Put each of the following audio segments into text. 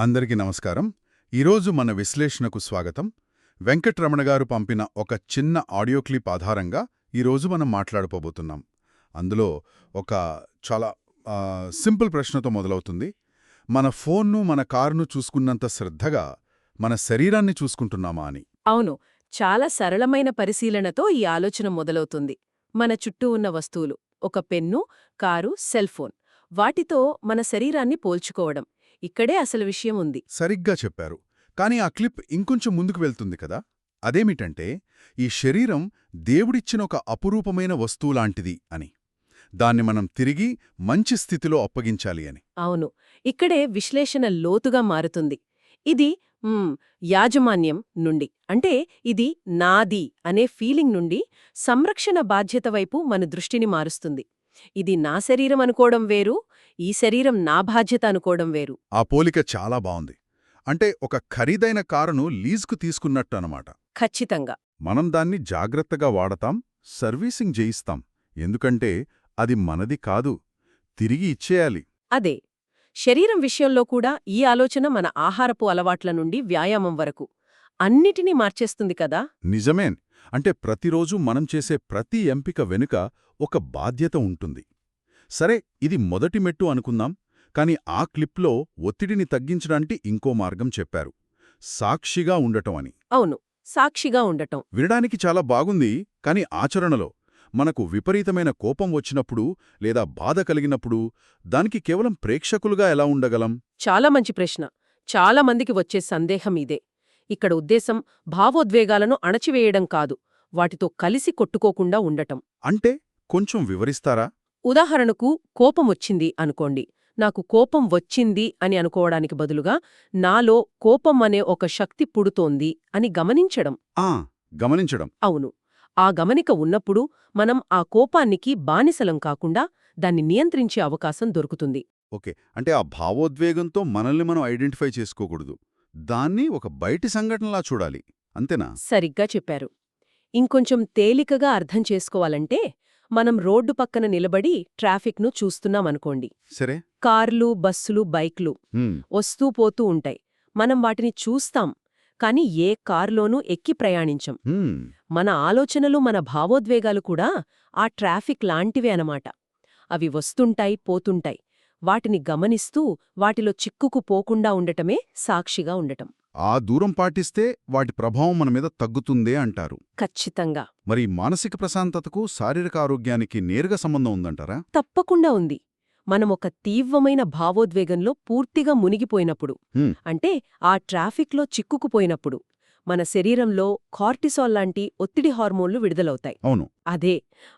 అందరికీ నమస్కారం. ఈరోజు మన విశ్లేషణకు స్వాగతం. వెంకట్రమణ గారు పంపిన ఒక చిన్న ఆడియో క్లిప్ ఆధారంగా ఈరోజు మనం మాట్లాడుకోబోతున్నాం అందులో ఒక చాలా సింపుల్ ప్రశ్నతో మొదలవుతుంది. మన ఫోన్ను మన కారును చూసుకున్నంత శ్రద్ధగా మన శరీరాన్ని చూసుకుంటున్నామా అని. అవును. చాలా సరళమైన పరిశీలనతో ఈ ఆలోచన మొదలవుతుంది. మన చుట్టూ ఉన్న వస్తువులు ఒక పెన్ను కారు సెల్ ఫోన్. వాటితో మన శరీరాన్ని పోల్చుకోవడం. ఇక్కడే అసలు విషయం ఉంది. సరిగ్గా చెప్పారు. కానీ ఆ క్లిప్ ఇంకొంచెం ముందుకు వెళ్తుంది కదా? అదేమిటంటే ఈ శరీరం దేవుడిచ్చిన ఒక అపురూపమైన వస్తువులాంటిది అని. దాన్ని మనం తిరిగి మంచి స్థితిలో అప్పగించాలి అని. అవును. ఇక్కడే విశ్లేషణ లోతుగా మారుతుంది. ఇది యాజమాన్యం నుండి. అంటే ఇది నాది అనే ఫీలింగ్ నుండి సంరక్షణ బాధ్యత వైపు మన దృష్టిని మారుస్తుంది. ఇది నా శరీరం అనుకోవడం వేరు ఈ శరీరం నా బాధ్యత అనుకోవడం వేరు. ఆ పోలిక చాలా బావుంది. అంటే ఒక ఖరీదైన కారును లీజుకు తీసుకున్నట్టు అనమాట ఖచ్చితంగా. మనం దాన్ని జాగ్రత్తగా వాడతాం సర్వీసింగ్ చేయిస్తాం ఎందుకంటే అది మనది కాదు తిరిగి ఇచ్చేయాలి. అదే. శరీరం విషయంలో కూడా ఈ ఆలోచన మన ఆహారపు అలవాట్ల నుండి వ్యాయామం వరకు. అన్నిటినీ మార్చేస్తుంది కదా? నిజమేన్. అంటే ప్రతిరోజు మనం చేసే ప్రతి ఎంపిక వెనుక ఒక బాధ్యత ఉంటుంది. సరే ఇది మొదటి మెట్టు అనుకుందాం కాని ఆ క్లిప్లో ఒత్తిడిని తగ్గించడానికి ఇంకో మార్గం చెప్పారు. సాక్షిగా ఉండటం అని. అవును సాక్షిగా ఉండటం. వినడానికి చాలా బాగుంది కాని ఆచరణలో మనకు విపరీతమైన కోపం వచ్చినప్పుడు లేదా బాధ కలిగినప్పుడు దానికి కేవలం ప్రేక్షకులుగా ఎలా ఉండగలం? చాలా మంచి ప్రశ్న. చాలా మందికి వచ్చే సందేహం ఇదే. ఇక్కడ ఉద్దేశం భావోద్వేగాలను అణచివేయడం కాదు వాటితో కలిసి కొట్టుకోకుండా ఉండటం. అంటే కొంచెం వివరిస్తారా? ఉదాహరణకు కోపం వచ్చింది అనుకోండి. నాకు కోపం వచ్చింది అని అనుకోవడానికి బదులుగా నాలో కోపం అనే ఒక శక్తి పుడుతోంది అని గమనించడం. ఆ గమనించడం. అవును. ఆ గమనిక ఉన్నప్పుడు మనం ఆ కోపానికి బానిసలం కాకుండా దాన్ని నియంత్రించే అవకాశం దొరుకుతుంది. ఓకే. అంటే ఆ భావోద్వేగంతో మనల్ని మనం ఐడెంటిఫై చేసుకోకూడదు. దాన్ని ఒక బయటి సంఘటనలా చూడాలి. అంతేనా? సరిగ్గా చెప్పారు. ఇంకొంచెం తేలికగా అర్థం చేసుకోవాలంటే మనం రోడ్డు పక్కన నిలబడి ట్రాఫిక్ను చూస్తున్నామనుకోండి సరే. కార్లు బస్సులు బైక్లు వస్తూ పోతూ ఉంటాయి. మనం వాటిని చూస్తాం. కాని ఏ కారులోనూ ఎక్కి ప్రయాణించం. మన ఆలోచనలు మన భావోద్వేగాలు కూడా ఆ ట్రాఫిక్ లాంటివే అనమాట అవి వస్తుంటాయి పోతుంటాయి. వాటిని గమనిస్తూ వాటిలో చిక్కుకు పోకుండా ఉండటమే సాక్షిగా ఉండటం. ఆ దూరం పాటిస్తే వాటి ప్రభావం మన మీద తగ్గుతుందే అంటారు. ఖచ్చితంగా. మరి మానసిక ప్రశాంతతకు శారీరక ఆరోగ్యానికి నేరుగా సంబంధం ఉందంటారా? తప్పకుండా ఉంది. మనం ఒక తీవ్రమైన భావోద్వేగంలో పూర్తిగా మునిగిపోయినప్పుడు. అంటే ఆ ట్రాఫిక్లో చిక్కుకుపోయినప్పుడు మన శరీరంలో కార్టిసాల్ లాంటి ఒత్తిడి హార్మోన్లు విడుదలవుతాయి. అవును. అదే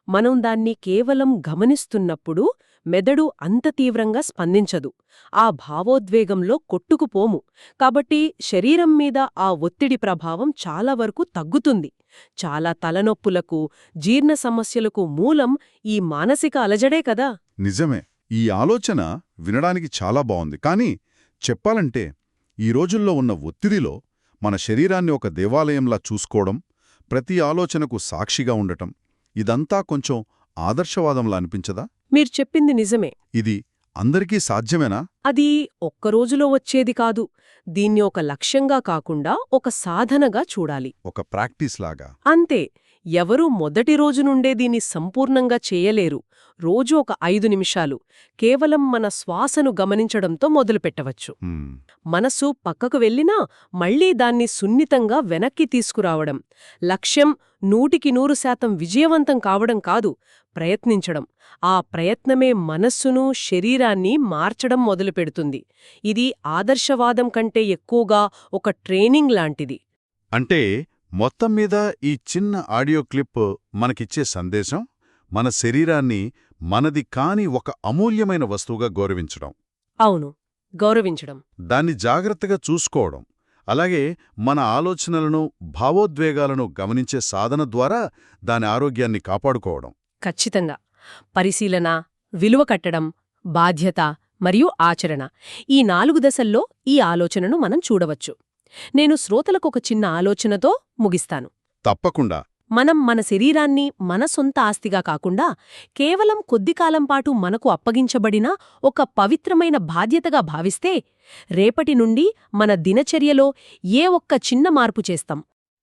మనం దాన్ని కేవలం గమనిస్తున్నప్పుడు మెదడు అంత తీవ్రంగా స్పందించదు. ఆ భావోద్వేగంలో కొట్టుకుపోము. కాబట్టి శరీరం మీద ఆ ఒత్తిడి ప్రభావం చాలా వరకు తగ్గుతుంది. చాలా తలనొప్పులకు జీర్ణ సమస్యలకు మూలం ఈ మానసిక అలజడే కదా! నిజమే. ఈ ఆలోచన వినడానికి చాలా బావుంది కానీ చెప్పాలంటే ఈ రోజుల్లో ఉన్న ఒత్తిడిలో మన శరీరాన్ని ఒక దేవాలయంలా చూసుకోవడం ప్రతి ఆలోచనకు సాక్షిగా ఉండటం ఇదంతా కొంచెం ఆదర్శవాదంలా అనిపించదా? మీరు చెప్పింది నిజమే. ఇది అందరికీ సాధ్యమేనా? అది ఒక్కరోజులో వచ్చేది కాదు. దీన్ని ఒక లక్ష్యంగా కాకుండా ఒక సాధనగా చూడాలి. ఒక ప్రాక్టీస్ లాగా. అంతే. ఎవరూ మొదటి రోజు నుండే దీన్ని సంపూర్ణంగా చేయలేరు. రోజు ఒక ఐదు నిమిషాలు కేవలం మన శ్వాసను గమనించడంతో మొదలుపెట్టవచ్చు. మనసు పక్కకు వెళ్ళినా మళ్ళీ దాన్ని సున్నితంగా వెనక్కి తీసుకురావడం లక్ష్యం నూటికి నూరు శాతం విజయవంతం కావడం కాదు ప్రయత్నించడం. ఆ ప్రయత్నమే మనస్సును శరీరాన్ని మార్చడం మొదలుపెడుతుంది. ఇది ఆదర్శవాదం కంటే ఎక్కువగా ఒక ట్రైనింగ్ లాంటిది. అంటే మొత్తం మీద ఈ చిన్న ఆడియో క్లిప్ మనకిచ్చే సందేశం? మన శరీరాన్ని మనది కాని ఒక అమూల్యమైన వస్తువుగా గౌరవించడం. అవును గౌరవించడం. దాన్ని జాగ్రత్తగా చూసుకోవడం. అలాగే మన ఆలోచనలను భావోద్వేగాలను గమనించే సాధన ద్వారా దాని ఆరోగ్యాన్ని కాపాడుకోవడం. ఖచ్చితంగా. పరిశీలన విలువ కట్టడం బాధ్యత మరియు ఆచరణ ఈ నాలుగు దశల్లో ఈ ఆలోచనను మనం చూడవచ్చు. నేను శ్రోతలకొక చిన్న ఆలోచనతో ముగిస్తాను. తప్పకుండా. మనం మన శరీరాన్ని మన సొంత ఆస్తిగా కాకుండా కేవలం కొద్ది కాలం పాటు మనకు అప్పగించబడిన ఒక పవిత్రమైన బాధ్యతగా భావిస్తే రేపటి నుండి మన దినచర్యలో ఏ ఒక్క చిన్న మార్పు చేస్తాం.